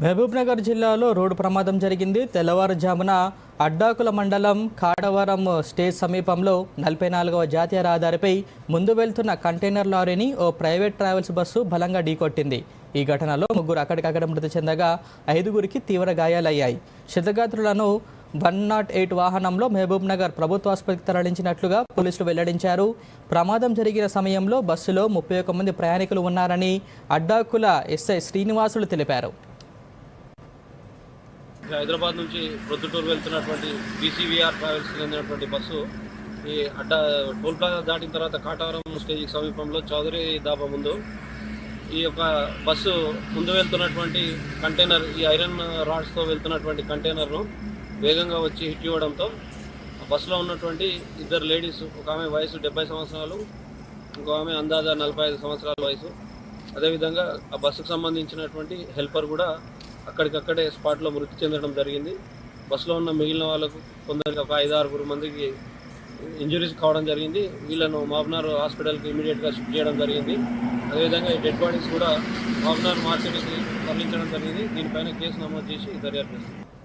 మహబూబ్నగర్ జిల్లాలో రోడ్డు ప్రమాదం జరిగింది. తెల్లవారుజామున అడ్డాకుల మండలం కాడవరం స్టేజ్ సమీపంలో నలభై నాలుగవ జాతీయ రహదారిపై ముందు వెళ్తున్న కంటైనర్ లారీని ఓ ప్రైవేట్ ట్రావెల్స్ బస్సు బలంగా ఢీకొట్టింది. ఈ ఘటనలో ముగ్గురు అక్కడికక్కడ మృతి చెందగా ఐదుగురికి తీవ్ర గాయాలయ్యాయి. క్షతగాత్రులను వన్ నాట్ ఎయిట్ వాహనంలో మహబూబ్నగర్ ప్రభుత్వ ఆసుపత్రికి తరలించినట్లుగా పోలీసులు వెల్లడించారు. ప్రమాదం జరిగిన సమయంలో బస్సులో ముప్పై ఒక్క మంది ప్రయాణికులు ఉన్నారని అడ్డాకుల ఎస్ఐ శ్రీనివాసులు తెలిపారు. హైదరాబాద్ నుంచి ప్రొద్దుటూరు వెళ్తున్నటువంటి బీసీవీఆర్ ట్రావెల్స్ చెందినటువంటి బస్సు ఈ అడ్డ టోల్ ప్లాజా దాటిన తర్వాత కాటావరం స్టేజ్కి సమీపంలో చౌదరి దాబా ముందు ఈ యొక్క బస్సు ముందు వెళ్తున్నటువంటి కంటైనర్ ఈ ఐరన్ రాడ్స్తో వెళ్తున్నటువంటి కంటైనర్ను వేగంగా వచ్చి హిట్ ఇవ్వడంతో ఆ బస్సులో ఉన్నటువంటి ఇద్దరు లేడీస్ ఒక ఆమె వయసు డెబ్బై సంవత్సరాలు ఇంకో ఆమె అందాజా నలభై ఐదు సంవత్సరాల వయసు. అదేవిధంగా ఆ బస్సుకు సంబంధించినటువంటి హెల్పర్ కూడా అక్కడికక్కడే స్పాట్లో మృతి చెందడం జరిగింది. బస్సులో ఉన్న మిగిలిన వాళ్ళకు కొందరికి ఒక ఐదు ఆరుగురు మందికి ఇంజురీస్ కావడం జరిగింది. వీళ్ళను మాబ్నార్ హాస్పిటల్కి ఇమీడియట్గా షిఫ్ట్ చేయడం జరిగింది. అదేవిధంగా ఈ డెడ్ బాడీస్ కూడా మాబ్నార్ మార్కెట్కి తరలించడం జరిగింది. దీనిపైన కేసు నమోదు చేసి దర్యాప్తు చేస్తుంది